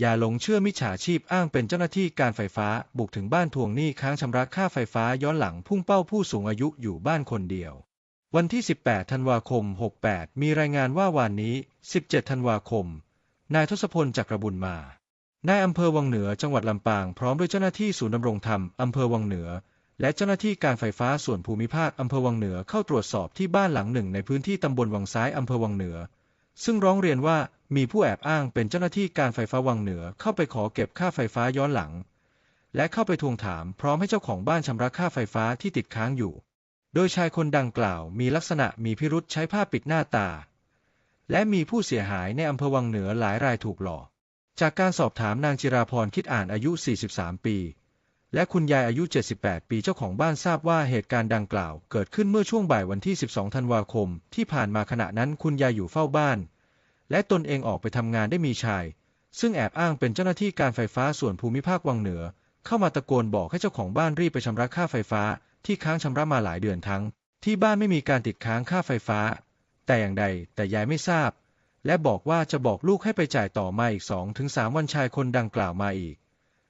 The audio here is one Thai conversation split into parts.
อย่าหลงเชื่อมิจฉาชีพอ้างเป็นเจ้าหน้าที่การไฟฟ้าบุกถึงบ้านทวงหนี้ค้างชำระค่าไฟฟ้าย้อนหลังพุ่งเป้าผู้สูงอายุอยู่บ้านคนเดียว วันที่ 18 ธันวาคม 68 มีรายงานว่าวันนี้ 17 ธันวาคม นายทศพลจักรบุญมานายอำเภอวังเหนือจังหวัดลำปางพร้อมด้วยเจ้าหน้าที่ศูนย์ดำรงธรรมอำเภอวังเหนือ และเจ้าหน้าที่การไฟฟ้าส่วนภูมิภาคอำเภอวังเหนือเข้าตรวจสอบที่บ้านหลังหนึ่งในพื้นที่ตำบลวังซ้ายอำเภอวังเหนือ ซึ่งร้องเรียนว่า มีผู้แอบอ้างเป็นเจ้าหน้าที่การไฟฟ้าวังเหนือเข้าไปขอเก็บค่าไฟฟ้าย้อนหลัง และเข้าไปทวงถามพร้อมให้เจ้าของบ้านชำระค่าไฟฟ้าที่ติดค้างอยู่ โดยชายคนดังกล่าวมีลักษณะมีพิรุษใช้ผ้าปิดหน้าตา และมีผู้เสียหายในอำเภอวังเหนือหลายรายถูกหลอก จากการสอบถามนางจิราพรคิดอ่านอายุ 43 ปีและคุณยายอายุ 78 ปีเจ้าของบ้านทราบว่าเหตุการณ์ดังกล่าว เกิดขึ้นเมื่อช่วงบ่ายวันที่ 12 ธันวาคม ที่ผ่านมาขณะนั้นคุณยายอยู่เฝ้าบ้าน และตนเองออกไปทำงานได้มีชาย ซึ่งแอบอ้างเป็นเจ้าหน้าที่การไฟฟ้าส่วนภูมิภาควังเหนือ เข้ามาตะโกนบอกให้เจ้าของบ้านรีบไปชำระค่าไฟฟ้า ที่ค้างชำระมาหลายเดือนทั้ง ที่บ้านไม่มีการติดค้างค่าไฟฟ้า แต่อย่างใดแต่ยายไม่ทราบ และบอกว่าจะบอกลูกให้ไปจ่ายต่อมาอีกสองถึงสามวันชายคนดังกล่าวมาอีก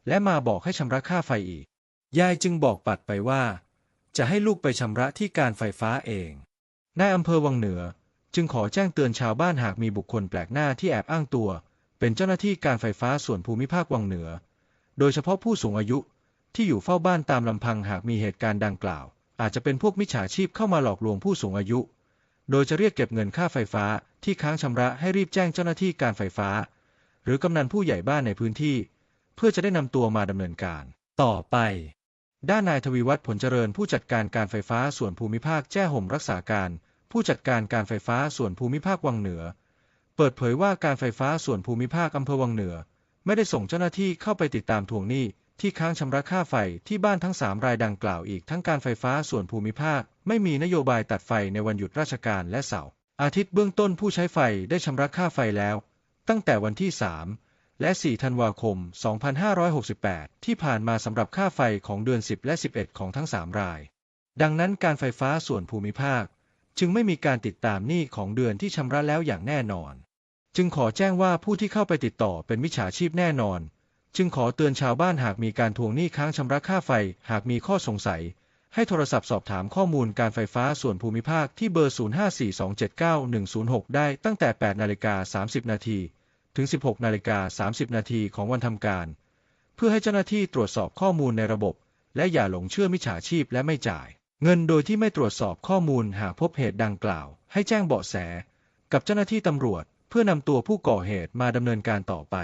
และมาบอกให้ชำระค่าไฟอีก ยายจึงบอกปัดไปว่า จะให้ลูกไปชำระที่การไฟฟ้าเองนายอำเภอวังเหนือ จึงขอแจ้งเตือนชาวบ้านหากมีบุคคลแปลกหน้าที่แอบอ้างตัว เป็นเจ้าหน้าที่การไฟฟ้าส่วนภูมิภาควังเหนือ โดยเฉพาะผู้สูงอายุ ที่อยู่เฝ้าบ้านตามลำพังหากมีเหตุการณ์ดังกล่าว อาจจะเป็นพวกมิจฉาชีพเข้ามาหลอกลวงผู้สูงอายุ โดยจะเรียกเก็บเงินค่าไฟฟ้าที่ค้างชำระให้รีบแจ้งเจ้าหน้าที่การไฟฟ้า หรือกำนันผู้ใหญ่บ้านในพื้นที่ เพื่อจะได้นำตัวมาดำเนินการ ต่อไป ด้านนายทวีวัฒน์ผลเจริญผู้จัดการการไฟฟ้าส่วนภูมิภาคแจ้ห่มรักษาการ ผู้จัดการการไฟฟ้าส่วนภูมิภาควังเหนือ เปิดเผยว่าการไฟฟ้าส่วนภูมิภาคอำเภอวังเหนือ ไม่ได้ส่งเจ้าหน้าที่เข้าไปติดตามทวงหนี้ที่ค้างชำระค่าไฟที่บ้านทั้ง 3 รายดังกล่าวอีกทั้งการไฟฟ้าส่วนภูมิภาค ไม่มีนโยบายตัดไฟในวันหยุดราชการและเสาร์อาทิตย์เบื้องต้นผู้ใช้ไฟได้ชำระค่าไฟแล้ว ตั้งแต่วันที่ 3 และ 4 ธันวาคม 2568 ที่ผ่านมาสำหรับค่าไฟของเดือน 10 และ 11 ของทั้ง 3 ราย ดังนั้นการไฟฟ้าส่วนภูมิภาค จึงไม่มีการติดตามหนี้ของเดือนที่ชำระแล้วอย่างแน่นอน จึงขอแจ้งว่าผู้ที่เข้าไปติดต่อเป็นมิจฉาชีพแน่นอน จึงขอเตือนชาวบ้านหากมีการทวงหนี้ค้างชำระค่าไฟ หากมีข้อสงสัย ให้โทรศัพท์สอบถามข้อมูลการไฟฟ้าส่วนภูมิภาคที่เบอร์ 0542791106 ได้ตั้งแต่ 8 นาฬิกา 30 นาทีถึง 16 นาฬิกา 30 นาทีของวันทำการ เพื่อให้เจ้าหน้าที่ตรวจสอบข้อมูลในระบบ และอย่าหลงเชื่อมิจฉาชีพและไม่จ่าย เงินโดยที่ไม่ตรวจสอบข้อมูลหากพบเหตุดังกล่าว ให้แจ้งเบาะแส กับเจ้าหน้าที่ตำรวจ เพื่อนำตัวผู้ก่อเหตุมาดำเนินการต่อไป